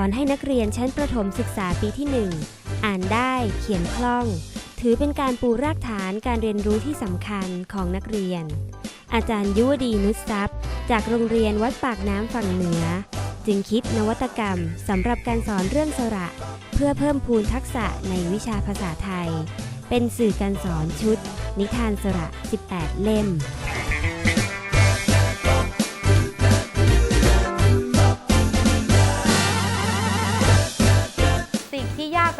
การสอนให้นักเรียนชั้นประถมศึกษาปีที่ 1 อ่านได้เขียนคล่อง ถือเป็นการปูรากฐานการเรียนรู้ที่สำคัญของนักเรียน อาจารย์ยุวดีนุชทรัพย์ จากโรงเรียนวัดปากน้ำฝั่งเหนือ จึงคิดนวัตกรรมสำหรับการสอนเรื่องสระ เพื่อเพิ่มพูนทักษะในวิชาภาษาไทย เป็นสื่อการสอนชุด นิทานสระ 18 เล่ม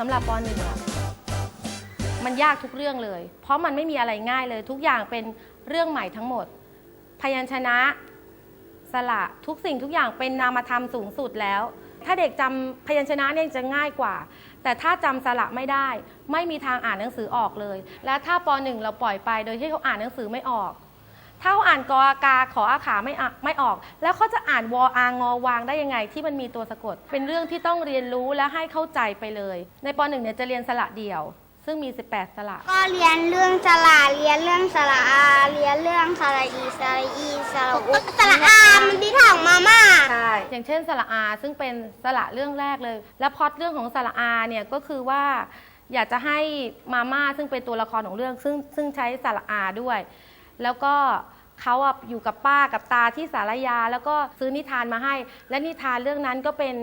สำหรับป .1 อะมันยากทุกเรื่องเลย เพราะมันไม่มีอะไรง่ายเลย ทุกอย่างเป็นเรื่องใหม่ทั้งหมด พยัญชนะสระทุกสิ่งทุกอย่างเป็นนามธรรมสูงสุดแล้ว ถ้าเด็กจำพยัญชนะเนี่ยจะง่ายกว่า แต่ถ้าจำสระไม่ได้ ไม่มีทางอ่านหนังสือออกเลย และถ้าป .1 เราปล่อยไปโดยที่เขาอ่านหนังสือไม่ออก ถ้าเขาอ่านกออากาขออาขาไม่อะไม่ออก แล้วเขาจะอ่านวออางอวางได้ยังไงที่มันมีตัวสะกด เป็นเรื่องที่ต้องเรียนรู้และให้เข้าใจไปเลย ในป .1 เนี่ยจะเรียนสระเดี่ยว ซึ่งมี 18 สระ ก็เรียนเรื่องสระเรียนเรื่องสระอาเรียนเรื่องสระอีสระอีสระอุสระอามันที่ถังมาม่าใช่อย่างเช่นสระอาซึ่งเป็นสระเรื่องแรกเลย และพล็อตเรื่องของสระอาเนี่ยก็คือว่าอยากจะให้มาม่าซึ่งเป็นตัวละครของเรื่องซึ่งซึ่งใช้สระอาด้วย แล้วก็เขาอะอยู่กับป้ากับตาที่สารยา แล้วก็ซื้อนิทานมาให้ และนิทานเรื่องนั้นก็เป็น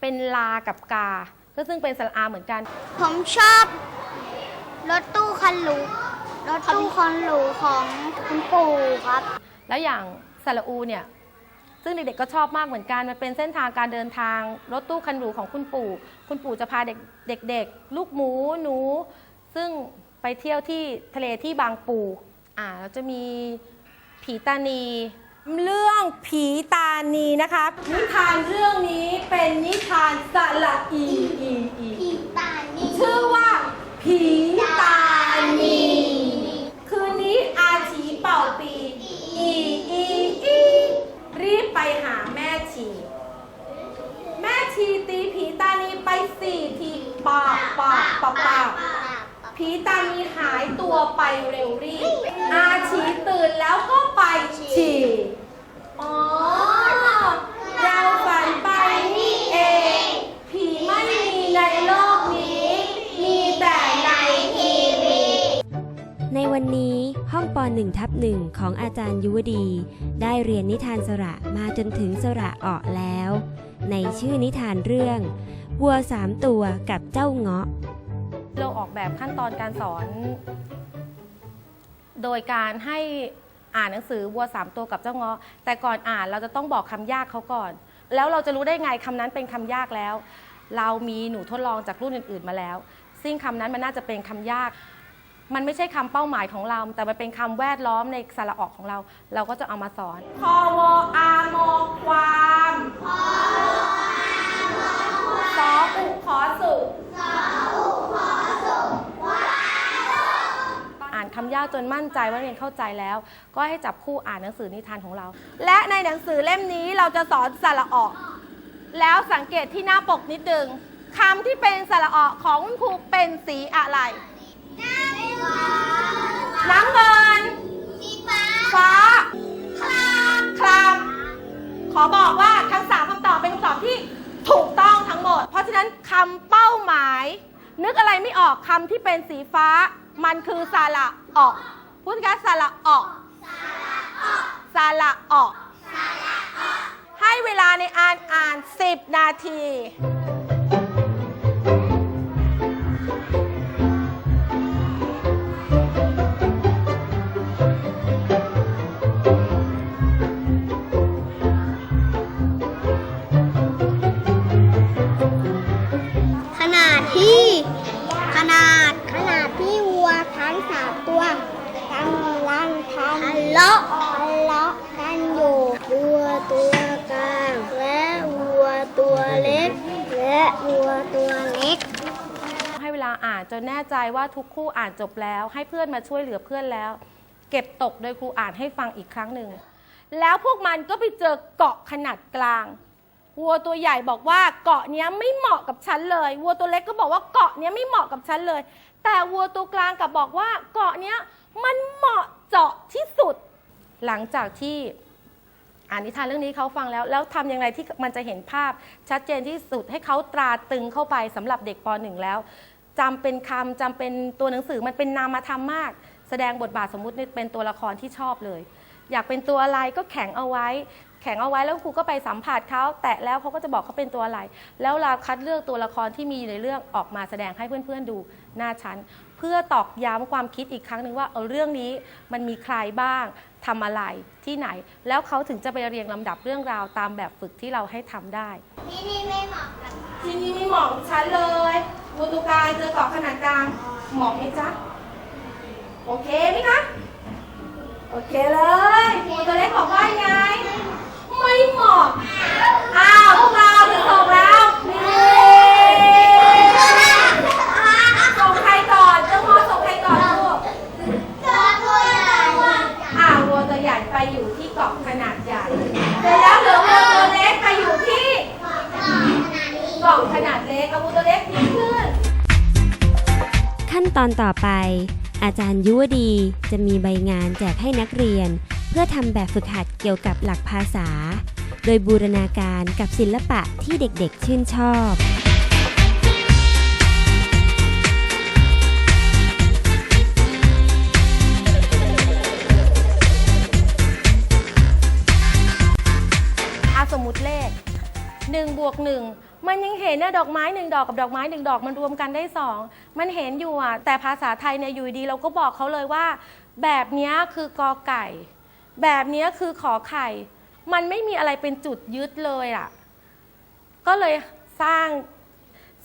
เป็นลากับกา ก็ซึ่งเป็นสระอาเหมือนกัน ผมชอบรถตู้คันหรูรถตู้คันหรูของคุณปู่ครับ แล้วอย่างสระอูเนี่ยซึ่งเด็กๆก็ชอบมากเหมือนกัน มันเป็นเส้นทางการเดินทาง รถตู้คันหรูของคุณปู่ คุณปู่จะพาเด็กเด็กๆลูกหมูหนู ซึ่งไปเที่ยวที่ทะเลที่บางปู อ่าแล้วจะมีผีตานี เรื่องผีตานีนะคะนิทานเรื่องนี้เป็นนิทานสระอีอีอีผีตานีชื่อว่าผีตานี คืนนี้อาชีเป่าปีอีอีอีรีบไปหาแม่ชี แม่ชีตีผีตานีไปสี่ทีปากปากปากปาก ผีตานีหายตัวไปเร็วรีบอาชีตื่นแล้วก็ไปฉี่อ๋อ เราฝันไปนี่เอง ผีไม่มีในโลกนี้ มีแต่ในทีวี ในวันนี้ห้องป .1 ทับหนึ่งของอาจารย์ยุวดี ได้เรียนนิทานสระมาจนถึงสระออกแล้ว ในชื่อนิทานเรื่องวัวสามตัวกับเจ้าเงาะ เราออกแบบขั้นตอนการสอน โดยการให้อ่านหนังสือวัวสามตัวกับเจ้าเงาะแต่ก่อนอ่านเราจะต้องบอกคำยากเขาก่อน แล้วเราจะรู้ได้ไงคำนั้นเป็นคำยากแล้ว เรามีหนูทดลองจากรุ่นอื่น ๆมาแล้ว ซึ่งคำนั้นมันน่าจะเป็นคำยาก มันไม่ใช่คำเป้าหมายของเรา แต่มันเป็นคำแวดล้อมในสระออกของเรา เราก็จะเอามาสอนพอวอามอความสออุขอสุอ่านคำยากจนมั่นใจว่าเรียนเข้าใจแล้ว ก็ให้จับคู่อ่านหนังสือนิทานของเรา และในหนังสือเล่มนี้เราจะสอนสระออก แล้วสังเกตที่หน้าปกนิดนึงคำที่เป็นสระออกของคุณครูเป็นสีอะไรน้ำเงินฟ้าคลามขอบอกว่าทั้งสามคำตอบเป็นคำตอบที่ถูกต้องทั้งหมด เพราะฉะนั้นคำเป้าหมาย นึกอะไรไม่ออกคำที่เป็นสีฟ้า มันคือสระออก พูดกันสระออกสระออก ให้เวลาในอ่านอ่าน 10 นาทีานจนแน่ใจว่าทุกคู่อ่านจบแล้ว ให้เพื่อนมาช่วยเหลือเพื่อนแล้ว เก็บตกโดยครูอ่านให้ฟังอีกครั้งหนึ่งแล้วพวกมันก็ไปเจอเกาะขนาดกลางวัวตัวใหญ่บอกว่าเกาะเนี้ยไม่เหมาะกับฉันเลยวัวตัวเล็กก็บอกว่าเกาะเนี้ยไม่เหมาะกับฉันเลย แต่วัวตัวกลางกับบอกว่าเกาะเนี้ยมันเหมาะเจาะที่สุด หลังจากที่อ่านนิทานเรื่องนี้เขาฟังแล้ว แล้วทำยังไงที่มันจะเห็นภาพชัดเจนที่สุดให้เขาตราตึงเข้าไปสำหรับเด็กป .1 แล้ว จำเป็นคำจำเป็นตัวหนังสือมันเป็นนามธรรมมาก แสดงบทบาทสมมุติเป็นตัวละครที่ชอบเลย อยากเป็นตัวอะไรก็แข็งเอาไว้ แข็งเอาไว้แล้วครูก็ไปสัมผัสเขาแตะแล้วเขาก็จะบอกเขาเป็นตัวอะไร แล้วเราคัดเลือกตัวละครที่มีอยู่ในเรื่องออกมาแสดงให้เพื่อนๆดูหน้าชั้น เพื่อตอกย้ำความคิดอีกครั้งหนึ่งว่าเออเรื่องนี้มันมีใครบ้างทำอะไรที่ไหน แล้วเขาถึงจะไปเรียงลำดับเรื่องราวตามแบบฝึกที่เราให้ทำได้ ที่นี่ไม่เหมาะกับที่นี่ไม่เหมาะกับฉันเลย บูตูกายเจอเกรอบขนาดกลางเหมาะไหมจ๊ะ โอเคไหมคะ โอเคเลยบูตัวเล็กบอกว่าไง ไม่เหมาะอ้าวพวกเราจะส่งแล้วนี่ส่งใครก่อนเจ้าพ่อส่งใครก่อนลูกตัวตัวใหญ่อ่าวัวตัวใหญ่ไปอยู่ที่เกาะขนาดใหญ่เสร็จแล้วเหลือวัวตัวเล็กไปอยู่ที่เกาะขนาดเล็กเอาวัวตัวเล็ก ตอนต่อไป อาจารย์ยุวดีจะมีใบงานแจกให้นักเรียน เพื่อทำแบบฝึกหัดเกี่ยวกับหลักภาษา โดยบูรณาการกับศิลปะที่เด็กๆชื่นชอบอาสมมติเลข1บวก1 มันยังเห็นนะดอกไม้หนึ่งดอกกับดอกไม้หนึ่งดอกมันรวมกันได้สองมันเห็นอยู่อะแต่ภาษาไทยเนี่ยอยู่ดีเราก็บอกเขาเลยว่า แบบนี้คือกอไก่ แบบนี้คือขอไข่ มันไม่มีอะไรเป็นจุดยึดเลยอะ ก็เลยสร้าง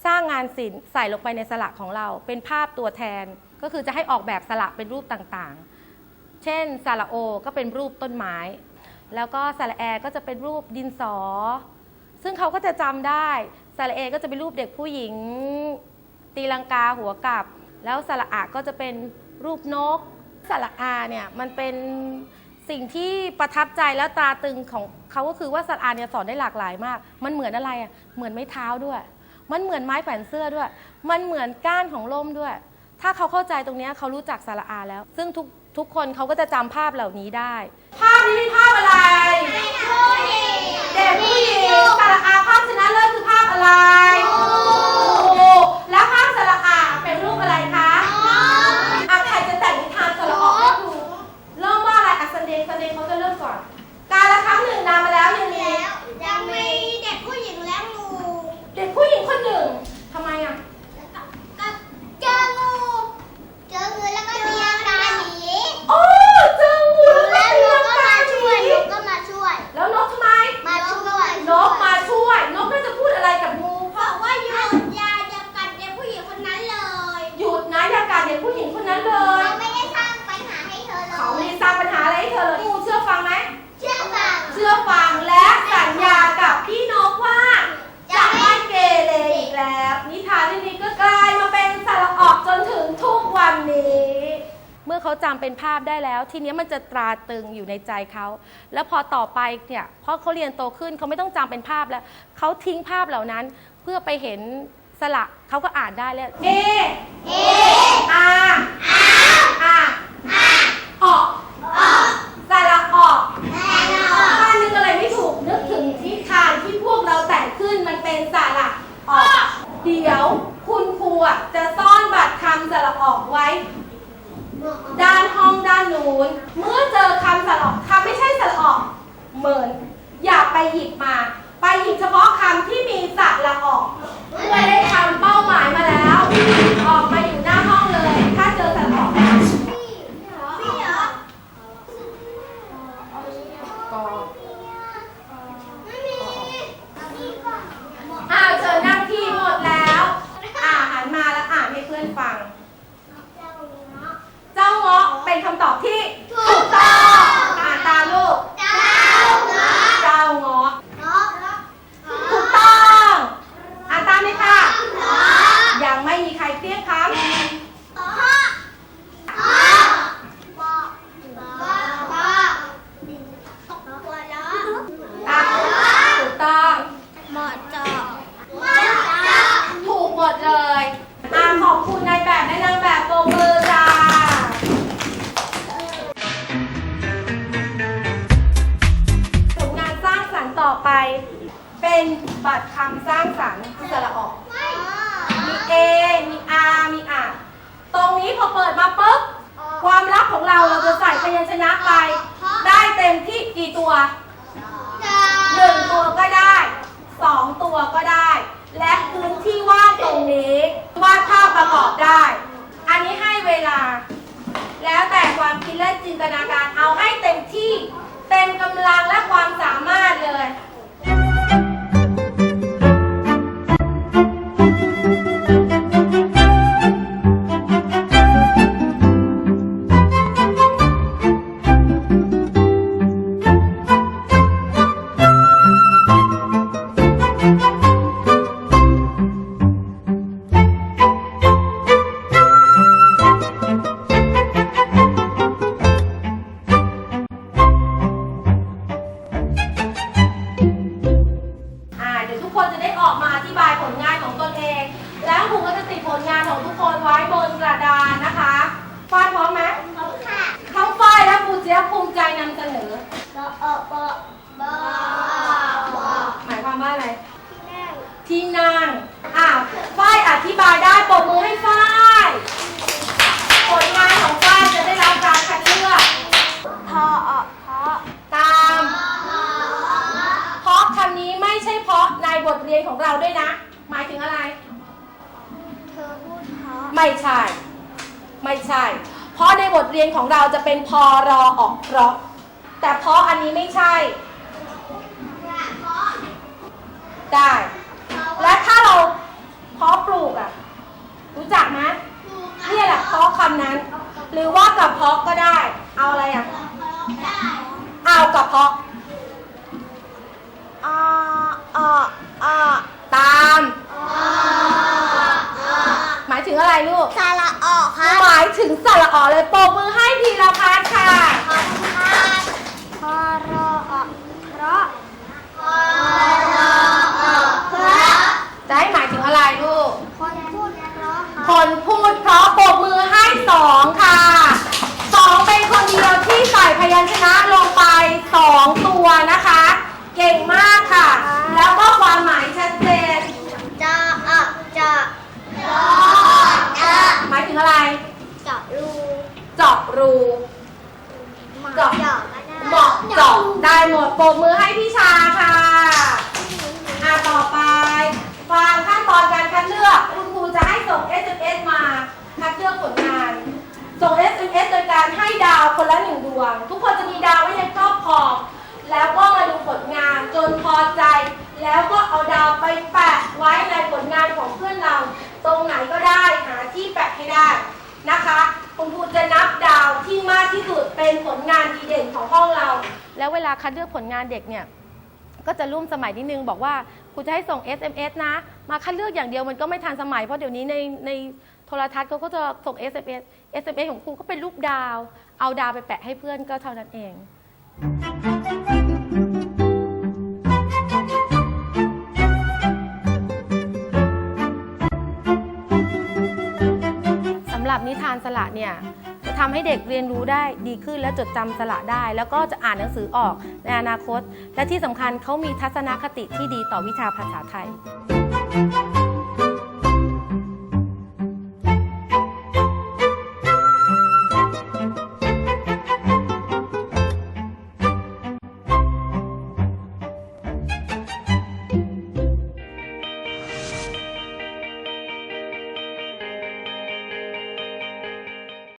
สร้างงานศิลป์ใส่ลงไปในสระของเรา เป็นภาพตัวแทนก็คือจะให้ออกแบบสระเป็นรูปต่างๆ เช่นสระโอก็เป็นรูปต้นไม้ แล้วก็สระแอก็จะเป็นรูปดินสอ ซึ่งเขาก็จะจำได้สระเอก็จะเป็นรูปเด็กผู้หญิง ตีลังกาหัวกลับ แล้วสระอะก็จะเป็นรูปนกสระอาเนี่ยมันเป็นสิ่งที่ประทับใจแล้วตราตึงของเขาก็คือว่าสระอาเนี่ยสอนได้หลากหลายมาก มันเหมือนอะไรอะเหมือนไม้เท้าด้วย มันเหมือนไม้แขวนเสื้อด้วย มันเหมือนก้านของล่มด้วย ถ้าเขาเข้าใจตรงนี้เขารู้จักสระอาแล้ว ซึ่งทุกทุกคนเขาก็จะจำภาพเหล่านี้ได้ ภาพนี้เป็นภาพอะไร เด็กผู้หญิงสระอาภาพชนะเลิศคือภาพอะไร เขาจำเป็นภาพได้แล้ว ทีนี้มันจะตราตรึงอยู่ในใจเขา แล้วพอต่อไปเนี่ยพอเขาเรียนโตขึ้นเขาไม่ต้องจำเป็นภาพแล้วเขาทิ้งภาพเหล่านั้นเพื่อไปเห็นสระเขาก็อ่านได้แล้วเอเออาออกสระออก ถ้านึกอะไรไม่ถูกนึกถึงนิทานที่พวกเราแต่งขึ้นมันเป็นสระออก เดี๋ยวคุณครูอะจะซ่อนบัตรคำสระออกไว้ ด้านห้องด้านนู้น เมื่อเจอคำสระออกคำไม่ใช่สระออก เหมือน อย่าไปหยิบมา ไปหยิบเฉพาะคำที่มีสระออก เมื่อได้คำเป้าหมายมาแล้ว ออกมาอยู่หน้าห้องเลย ถ้าเจอสระออก พี่เหรอ ก อเปิดมาปุ๊บความลับของเราเราจะใส่พยัญชนะไป ได้เต็มที่กี่ตัวหนึ่งตัวก็ได้สองตัวก็ได้ และพื้นที่ว่างตรงนี้วาดภาพประกอบได้ อันนี้ให้เวลา แล้วแต่ความคิดและจินตนาการเอาให้เต็มที่ เต็มกำลังและความสามารถเลย พาะตามเพราะคำนี้ไม่ใช่เพราะในบทเรียนของเราด้วยนะ หมายถึงอะไร เธอพูดพไม่ใช่ ไม่ใช่ เพราะในบทเรียนของเราจะเป็นพอรอออกเพราะ แต่เพราะอันนี้ไม่ใช่ ได้ และถ้าเราเพาะปลูกอะรู้จักไหมเนี่ยแหละเพาะคำนั้น หรือว่ากับเพาะก็ได้ เอาอะไรอะ เอากับเพาะตาม หมายถึงอะไรลูกสาระออกครับหมายถึงสระออเลยปรบมือให้พีรพัฒน์ค่ะพอรอออกเพราะพอรอออกเพราะจะให้หมายถึงอะไรลูก คนพูดเพราะคนพูดเพราะปรบมือให้สองค่ะสองเป็นคนเดียวที่ใส่พยัญชนะลงไปสองตัวนะคะ เก่งมากค่ะ แล้วก็ความหมายชัดเจน จะอะจะรอจะ หมายถึงอะไร เจาะรู เจาะรู เจาะ เจาะก็ได้ เหมาะเจาะ ได้หมดปรบมือให้พี่ชาค่ะ อ่าต่อไป ฟังขั้นตอนการคัดเลือกคุณครูจะให้ส่ง SMS มาคัดเลือกผลงาน ส่ง SMS โดยการให้ดาวคนละหนึ่งดวง ทุกคนจะมีดาวไว้ในครอบครอง แล้วก็มาดูผลงานจนพอใจ แล้วก็เอาดาวไปแปะไว้ในผลงานของเพื่อนเรา ตรงไหนก็ได้หาที่แปะให้ได้นะคะคุณครูจะนับดาวที่มากที่สุดเป็นผลงานดีเด่นของห้องเรา แล้วเวลาคัดเลือกผลงานเด็กเนี่ยก็จะร่วมสมัยนิดนึงบอกว่าครูจะให้ส่ง SMS นะ มาคัดเลือกอย่างเดียวมันก็ไม่ทันสมัย เพราะเดี๋ยวนี้ในในโทรทัศน์เขาก็จะส่ง SMS SMS ของครูก็เป็นรูปดาว เอาดาวไปแปะให้เพื่อนก็เท่านั้นเองสำหรับนิทานสละเนี่ย ทำให้เด็กเรียนรู้ได้ดีขึ้นและจดจำสละได้ แล้วก็จะอ่านหนังสือออกในอนาคต และที่สำคัญเขามีทัศนคติที่ดีต่อวิชาภาษาไทย